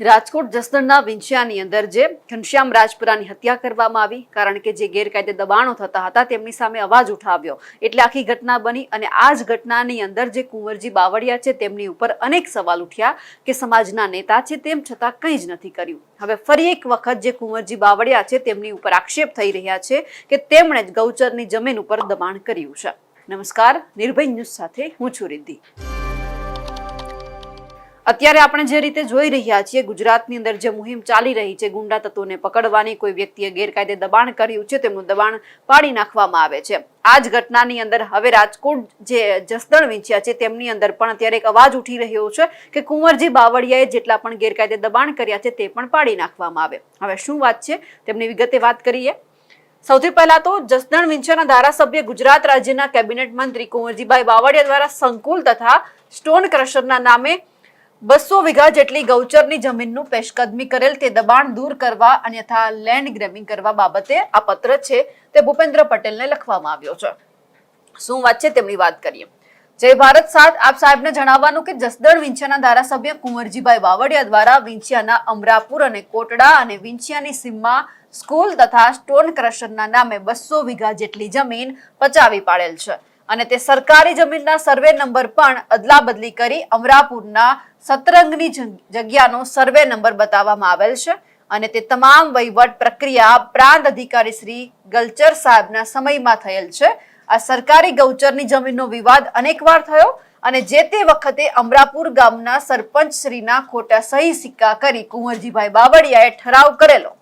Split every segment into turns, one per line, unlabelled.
રાજકોટ જસદણના વિંછિયાની અંદર જે ઘનશ્યામ રાજપુરાની હત્યા કરવામાં આવી, કારણ કે જે ગેરકાયદે દબાણો થતા હતા, તેમની સામે અવાજ ઉઠાવ્યો. એટલે આખી ઘટના બની અને આ જ ઘટનાની અંદર જે કુંવરજી બાવળિયા છે, તેમની ઉપર અનેક સવાલ ઉઠ્યા કે સમાજના નેતા છે, તેમ છતાં કંઈ જ નથી કર્યું. હવે ફરી એક વખત જે કુંવરજી બાવળિયા છે, તેમની ઉપર આક્ષેપ થઈ રહ્યા છે કે તેમણે જ ગૌચરની જમીન ઉપર દબાણ કર્યું છે. નમસ્કાર, નિર્ભય ન્યૂઝ સાથે હું છું રિદ્ધિ. અત્યારે આપણે જે રીતે જોઈ રહ્યા છીએ, ગુજરાતની અંદર જે મુહિમ ચાલી રહી છે, ગુંડા તત્વોને પકડવાની કોઈ વ્યક્તિએ ગેરકાયદે દબાણ કર્યું છે, તેમનું દબાણ પાડી નાખવામાં આવે છે. આ જ ઘટનાની અંદર હવે રાજકોટ જે જસદણ વિંછ્યા છે, તેમની અંદર પણ અત્યારે એક અવાજ ઉઠી રહ્યો છે કે કુંવરજી બાવળિયાએ જેટલા પણ ગેરકાયદે દબાણ કર્યા છે, તે પણ પાડી નાખવામાં આવે. હવે શું વાત છે? તેમની વિગતે વાત કરીએ. સૌથી પહેલા તો જસદણ વિંછાના ધારાસભ્ય ગુજરાત રાજ્યના કેબિનેટ મંત્રી કુંવરજીભાઈ બાવળિયા દ્વારા સંકુલ તથા સ્ટોન ક્રશરના નામે બસો વીઘા જેટલી ગૌચરની જમીનનું પેશકદમી કરેલ તે દબાણ દૂર કરવા અન્યથા લેન્ડ ગ્રેબિંગ કરવા બાબતે આ પત્ર છે તે ભૂપેન્દ્ર પટેલને લખવામાં આવ્યો છે. શું વાત છે તેમની વાત કરીએ. જય ભારત સાથ, આપ સાહેબને જણાવવાનું કે જસદણ વિંછિયાના ધારાસભ્ય કુંવરજીભાઈ વાવડિયા દ્વારા વિંછિયાના અમરાપુર અને કોટડા અને વિંછિયાની સીમમાં સ્કૂલ તથા સ્ટોન ક્રશરના નામે બસો વીઘા જેટલી જમીન પચાવી પાડેલ છે. અને તે સરકારી જમીનના સર્વે નંબર પણ અદલાબદલી કરી અમરાપુરના સતરંગની જગ- જગ્યાનો સર્વે નંબર બતાવવામાં આવેલ છે અને તે તમામ વહીવટ પ્રક્રિયા પ્રાંત અધિકારી શ્રી ગલચર સાહેબના સમયમાં થયેલ છે. આ સરકારી ગૌચરની જમીનનો વિવાદ અનેકવાર થયો અને જે તે વખતે અમરાપુર ગામના સરપંચ શ્રીના ખોટા સહી સિક્કા કરી કુંવરજીભાઈ બાવળિયાએ ઠરાવ કરેલો.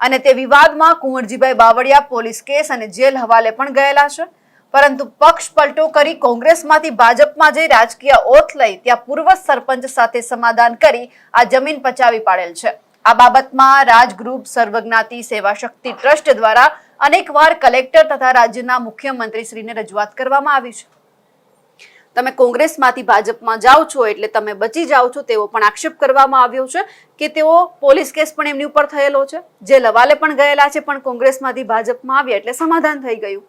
અને તે વિવાદમાં કુંવરજીભાઈ બાવળિયા પોલીસ કેસ અને જેલ હવાલે પણ ગયેલા છે. પરંતુ પક્ષ પલટો કરી કોંગ્રેસમાંથી ભાજપમાં જઈ રાજકીય ઓથ લઈ ત્યાં પૂર્વ સરપંચ સાથે સમાધાન કરી આ જમીન પચાવી પાડેલ છે. આ બાબતમાં રાજ સર્વજ્ઞાતિ સેવા શક્તિ ટ્રસ્ટ દ્વારા અનેકવાર કલેક્ટર તથા રાજ્યના મુખ્યમંત્રીશ્રીને રજૂઆત કરવામાં આવી છે. તમે કોંગ્રેસમાંથી ભાજપમાં જાઓ છો એટલે તમે બચી જાઓ છો તેવો પણ આક્ષેપ કરવામાં આવ્યો છે કે તેઓ પોલીસ કેસ પણ એમની ઉપર થયેલો છે. જે લવાલે પણ ગયેલા છે પણ કોંગ્રેસમાંથી ભાજપમાં આવ્યા એટલે સમાધાન થઈ ગયું.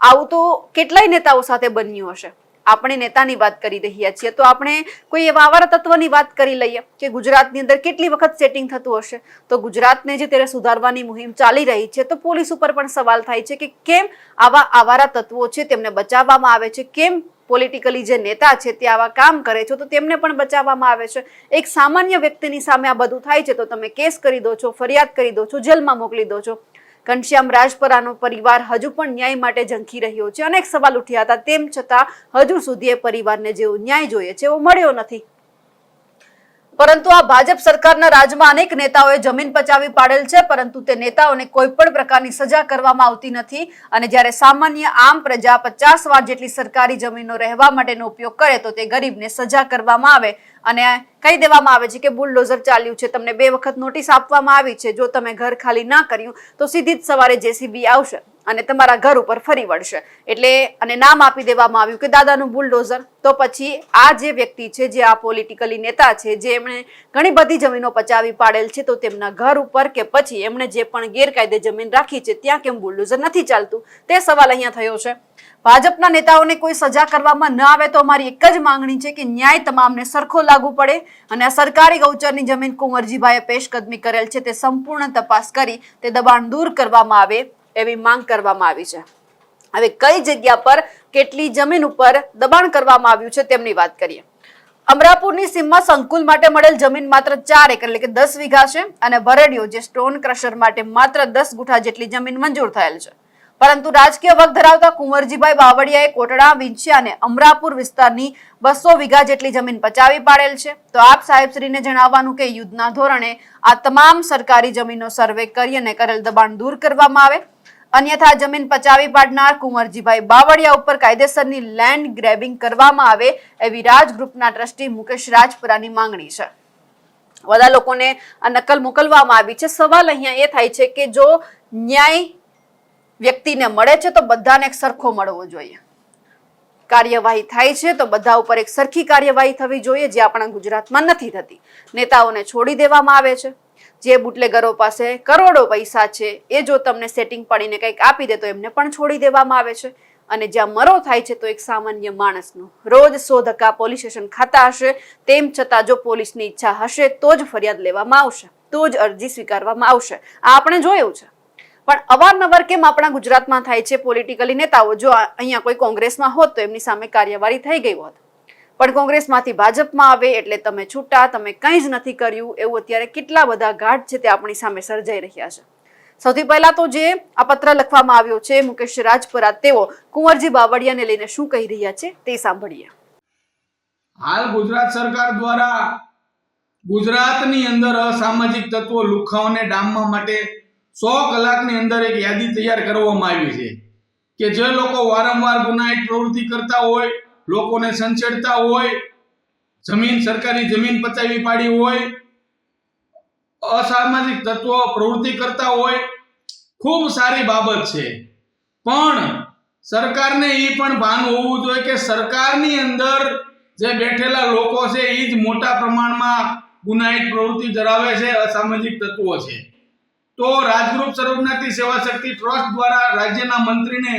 આવું તો કેટલાય નેતાઓ સાથે બન્યું હશે. આપણે નેતાની વાત કરી રહ્યા છીએ, તો આપણે કોઈ એવા આવારા તત્વની વાત કરી લઈએ કે ગુજરાતની અંદર કેટલી વખત સેટિંગ થતું હશે? તો ગુજરાતને જે ત્યારે સુધારવાની મુહિમ ચાલી રહી છે, તો પોલીસ ઉપર પણ સવાલ થાય છે કે કેમ આવા આવારા તત્વો છે તેમને બચાવવામાં આવે છે? કેમ પોલિટિકલી જે નેતા છે તે આવા કામ કરે છે, તો તેમને પણ બચાવવામાં આવે છે? એક સામાન્ય વ્યક્તિની સામે આ બધું થાય છે, તો તમે કેસ કરી દો છો, ફરિયાદ કરી દો છો, જેલમાં મોકલી દો છો. ઘનશ્યામ રાજપરાનો પરિવાર હજુ પણ ન્યાય માટે ઝંખી રહ્યો છે. અનેક સવાલ ઉઠ્યા હતા. તેમ છતાં હજુ સુધી એ પરિવારને જેવો ન્યાય જોઈએ છે એવો મળ્યો નથી. પરંતુ આ ભાજપ સરકારના રાજમાં અનેક નેતાઓએ જમીન પચાવી પાડેલ છે, પરંતુ તે નેતાઓને કોઈ પણ પ્રકારની સજા કરવામાં આવતી નથી. અને જ્યારે સામાન્ય આમ પ્રજા પચાસ વાર જેટલી સરકારી જમીનનો રહેવા માટેનો ઉપયોગ કરે, તો તે ગરીબને સજા કરવામાં આવે. અને કહી દેવામાં આવે છે કે બુલડોઝર ચાલ્યું છે. તમને બે વખત નોટિસ આપવામાં આવી છે. જો તમે ઘર ખાલી ના કર્યું, તો સીધી જ સવારે જેસીબી આવશે. અને તમારા ઘર ઉપર ફરી વળશે. એટલે અને નામ આપી દેવામાં આવ્યું કે દાદાનું બુલડોઝર. તો પછી આ જે વ્યક્તિ છે, જે આ પોલિટિકલી નેતા છે, જે એમણે ઘણી બધી જમીનો પચાવી પાડેલ છે, તો તેમના ઘર ઉપર કે પછી એમણે જે પણ ગેરકાયદે જમીન રાખી છે, ત્યાં કેમ બુલડોઝર નથી ચાલતું? તે સવાલ અહીંયા થયો છે. ભાજપના નેતાઓને કોઈ સજા કરવામાં ન આવે તો અમારી એક જ માંગણી છે કે ન્યાય તમામને સરખો લાગુ પડે અને આ સરકારી ગૌચરની જમીન કુંવરજીભાઈએ પેશકદમી કરેલ છે, તે સંપૂર્ણ તપાસ કરી તે દબાણ દૂર કરવામાં આવે. એવી માંગ કરવામાં આવી છે. હવે કઈ જગ્યા પર કેટલી જમીન ઉપર દબાણ કરવામાં આવ્યું છે તેમની વાત કરીએ. અમરાપુરની સીમમાં સંકુલ માટે મળેલ જમીન માત્ર ચાર એકર એટલે કે દસ વીઘા છે અને ભરડિયો જે સ્ટોન ક્રશર માટે માત્ર દસ ગુઠા જેટલી જમીન મંજૂર થયેલ છે. પરંતુ રાજકીય વક ધરાવતા કુંવરજીભાઈ બાવળિયાએ કોટડા, વિંછિયા અને અમરાપુર વિસ્તારની બસો વીઘા જેટલી જમીન પચાવી પાડેલ છે. તો આપ સાહેબશ્રીને જણાવવાનું કે યુદ્ધના ધોરણે આ તમામ સરકારી જમીનો સર્વે કરી અને કરેલ દબાણ દૂર કરવામાં આવે. અન્યથા જમીન પચાવી પાડનાર કુંવરજીભાઈ બાવળિયા ઉપર કાયદેસરની લેન્ડ ગ્રેબિંગ કરવામાં આવે એવી રાજ ગ્રુપના ટ્રસ્ટી મુકેશ રાજપુરાની માંગણી છે. બધા લોકોને આ નકલ મોકલવામાં આવી છે. સવાલ અહીંયા એ થાય છે કે જો ન્યાય વ્યક્તિને મળે છે તો બધાને એક સરખો મળવો જોઈએ. કાર્યવાહી થાય છે તો બધા ઉપર એક સરખી કાર્યવાહી થવી જોઈએ જે આપણા ગુજરાતમાં નથી થતી. નેતાઓને છોડી દેવામાં આવે છે. જે બુટલેગરો પાસે કરોડો પૈસા છે, એ જો તમને સેટિંગ પાડીને કંઈક આપી દે તો એમને પણ છોડી દેવામાં આવે છે. અને જ્યાં મરો થાય છે તો એક સામાન્ય માણસનો રોજ સો ધક્કા પોલીસ સ્ટેશન ખાતા હશે, તેમ છતાં જો પોલીસની ઈચ્છા હશે તો જ ફરિયાદ લેવામાં આવશે, તો જ અરજી સ્વીકારવામાં આવશે. આ આપણે જોયું છે. પણ અવારનવાર કેમ આપણા ગુજરાતમાં થાય છે? પોલિટિકલી નેતાઓ, જો અહીંયા કોઈ કોંગ્રેસમાં હોત તો એમની સામે કાર્યવાહી થઈ ગઈ હોત. પણ કોંગ્રેસમાંથી ભાજપમાં આવે એટલે તમે છૂટા, તમે કંઈ જ નથી કર્યું. એવું અત્યારે કેટલા બધા ઘાટ છે તે આપણી સામે સર્જાઈ રહ્યા છે. સૌથી પહેલા તો જે આ પત્ર લખવામાં આવ્યો છે મુકેશ રાજપરા, તેઓ કુંવરજી બાવળિયાને લઈને શું કહી રહ્યા છે તે સાંભળીએ.
હાલ ગુજરાત સરકાર દ્વારા ગુજરાતની અંદર અસામાજિક તત્વો લુખાઓને ડામવા માટે સો કલાકની અંદર એક યાદી તૈયાર કરવામાં આવી છે કે જે લોકો વારંવાર ગુનાહિત પ્રવૃત્તિ કરતા હોય, લોકોને સંચેડતા હોય, જમીન, સરકારી જમીન પચાવી પાડી હોય, અસામાજિક તત્વો પ્રવૃત્તિ કરતા હોય, ખૂબ સારી બાબત છે. પણ સરકારને એ પણ ભાન હોવું જોઈએ કે સરકારની અંદર જે બેઠેલા લોકો છે એ જ મોટા પ્રમાણમાં ગુનાહિત પ્રવૃત્તિ ધરાવે છે, અસામાજિક તત્વો છે. તો રાજગ્રુપ સર્વજ્ઞાતિ સેવા શક્તિ ટ્રસ્ટ દ્વારા રાજ્યના મંત્રીને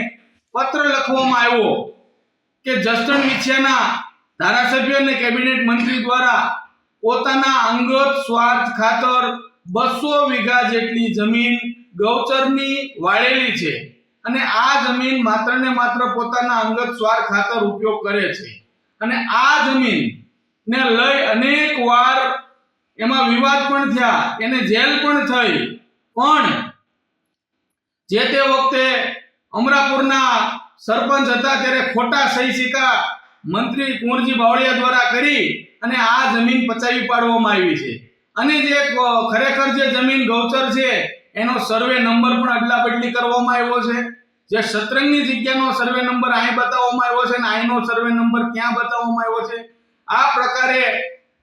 પત્ર લખવામાં આવ્યો કે જસ્ટન મિછિયાના ધારાસભ્ય અને કેબિનેટ મંત્રી દ્વારા પોતાના અંગત સ્વાર્થ ખાતર બસો વીઘા જેટલી જમીન ગૌચરની વાળેલી છે અને આ જમીન માત્ર ને માત્ર પોતાના અંગત સ્વાર્થ ખાતર ઉપયોગ કરે છે. અને આ જમીન ને લઈ અનેક વાર એમાં વિવાદ પણ થયા, એને જેલ પણ થઈ. પણ જે તે વખતે અમરાપુરના સરપંચ હતા ત્યારે ખોટા સહી સિક્કા મંત્રી કુંવરજી બાવળિયા દ્વારા કરી અને આ જમીન પચાવી પાડવામાં આવી છે. અને જે ખરેખર જે જમીન ગૌચર છે, એનો સર્વે નંબર પણ અદલા બદલી કરવામાં આવ્યો છે. જે શતરંગની જગ્યાનો સર્વે નંબર અહીં બતાવવામાં આવ્યો છે અને અહીંનો સર્વે નંબર ક્યાં બતાવવામાં આવ્યો છે? આ પ્રકારે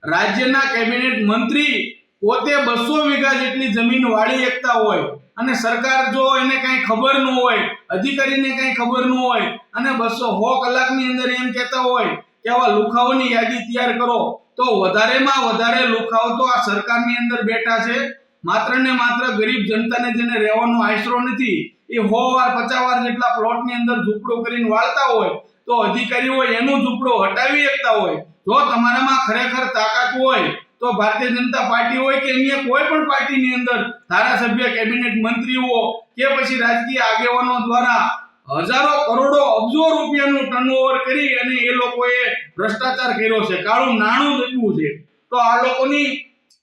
રાજ્યના કેબિનેટ મંત્રી પોતે બસો વીઘા જેટલી જમીન વાળી એકતા હોય અને સરકાર જો એને કઈ ખબર ન હોય, અધિકારીને કઈ ખબર ન હોય અને બસો સો કલાકની અંદર એમ કહેતા હોય કે આવા લુખાઓની યાદી તૈયાર કરો, તો વધારેમાં વધારે લુખાઓ તો આ સરકારની અંદર બેઠા છે. માત્ર ને માત્ર ગરીબ જનતાને જેને રહેવાનો આશરો નથી, એ સો વાર, પચાસ વાર જેટલા પ્લોટની અંદર ઝૂંપડો કરીને વાળતા હોય, તો અધિકારીઓ એનું ઝૂંપડો હટાવી શકતા હોય. જો તમારામાં ખરેખર તાકાત હોય તો ભારતીય જનતા પાર્ટી હોય કે અન્ય કોઈ પણ પાર્ટીની અંદર ધારાસભ્ય, કેબિનેટ મંત્રીઓ કે પછી રાજકીય આગેવાનો દ્વારા હજારો કરોડો અબજો રૂપિયાનું ટર્નઓવર કરી અને એ લોકોએ ભ્રષ્ટાચાર કર્યો છે. કાળું નાણું દબ્યું છે. તો આ લોકોની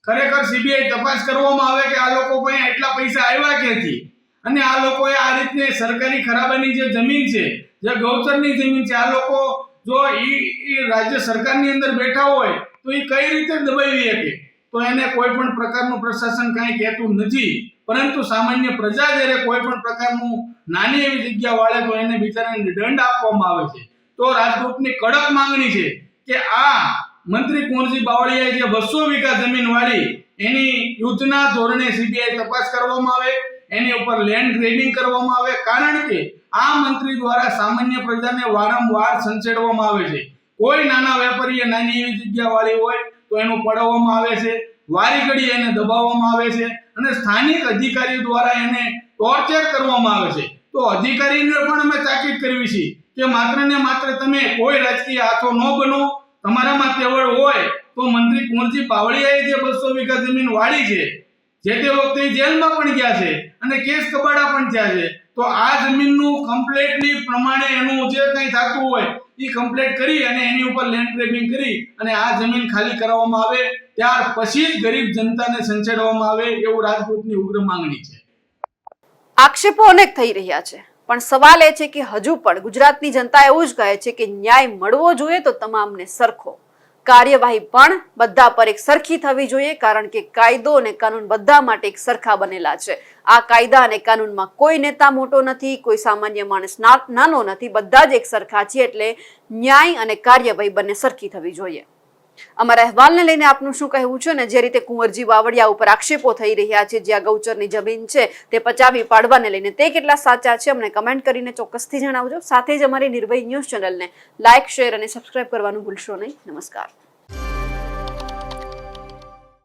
ખરેખર સીબીઆઈ તપાસ કરવામાં આવે કે આ લોકો પણ એટલા પૈસા આવ્યા ક્યાંથી? અને આ લોકોએ આ રીતને સરકારી ખરાબાની જે જમીન છે, જે ગૌચરની જમીન છે, આ લોકો જો એ રાજ્ય સરકારની અંદર બેઠા હોય તો એ કઈ રીતે દબાવી શકે? તો એને કોઈ પણ પ્રકારનું પ્રશાસન કાંઈ કહેતું નથી. પરંતુ સામાન્ય પ્રજા જ્યારે કોઈ પણ પ્રકારનું નાની એવી જગ્યા વાળે તો એને બિચારાને દંડ આપવામાં આવે છે. તો રાજકોટની કડક માંગણી છે કે આ મંત્રી કુંવરજી બાવળિયાએ જે બસો વીઘા જમીન વાળી એની યુદ્ધના ધોરણે સીબીઆઈ તપાસ કરવામાં આવે, એની ઉપર લેન્ડ ગ્રેડિંગ કરવામાં આવે. કારણ કે આ મંત્રી દ્વારા સામાન્ય પ્રજાને વારંવાર સંચેડવામાં આવે છે. કોઈ નાના વેપારીએ નાની એવી જગ્યા વાળી હોય તો એનું પડાવવામાં આવે છે, વારી ઘડી એને દબાવવામાં આવે છે અને સ્થાનિક અધિકારીઓ દ્વારા એને ટોર્ચર કરવામાં આવે છે. તો અધિકારીને પણ અમે તાકીદ કરવી છે કે માત્ર ને માત્ર તમે કોઈ રાજકીય હાથો ન બનો, તમારામાં કેવળ હોય તો મંત્રી કુંવરજી બાવળીયાએ જે બસો વીઘા જમીન વાળી છે, જે તે વખતે જેલમાં પણ ગયા છે અને કેસ કબાડા પણ થયા છે. તો આ જમીનનું કમ્પ્લેટની પ્રમાણે એનું જે કંઈ થતું હોય એ કમ્પ્લેટ કરી અને એની ઉપર લેન્ડ ગ્રેબિંગ કરી અને આ જમીન ખાલી કરાવવામાં આવે. ત્યાર પછી ગરીબ જનતાને સંચેડવામાં આવે એવું રાજકોટની ઉગ્ર માંગણી છે.
આક્ષેપો અનેક થઈ રહ્યા છે, પણ સવાલ એ છે કે હજુ પણ ગુજરાતની જનતા એવું જ કહે છે કે ન્યાય મળવો જોઈએ તો તમામને સરખો. કાર્યવાહી પણ બધા પર એક સરખી થવી જોઈએ, કારણ કે કાયદો અને કાનૂન બધા માટે એક સરખા બનેલા છે. આ કાયદા અને કાનૂનમાં કોઈ નેતા મોટો નથી, કોઈ સામાન્ય માણસ નાનો નથી, બધા જ એક સરખા છે, એટલે ન્યાય અને કાર્યવાહી બંને સરખી થવી જોઈએ. અમારા અહેવાલને લઈને આપનું શું કહેવું છે ને? જે રીતે કુંવરજી વાવડિયા ઉપર આક્ષેપો થઈ રહ્યા છે જ્યાં ગૌચરની જમીન છે, તે પચાવી પાડવાને લઈને તે કેટલા સાચા છે અમને કમેન્ટ કરીને ચોક્કસથી જણાવજો. સાથે જ અમારી નિર્ભય ન્યૂઝ ચેનલને લાઇક શેર અને સબસ્ક્રાઇબ કરવાનું ભૂલશો નહીં. નમસ્કાર.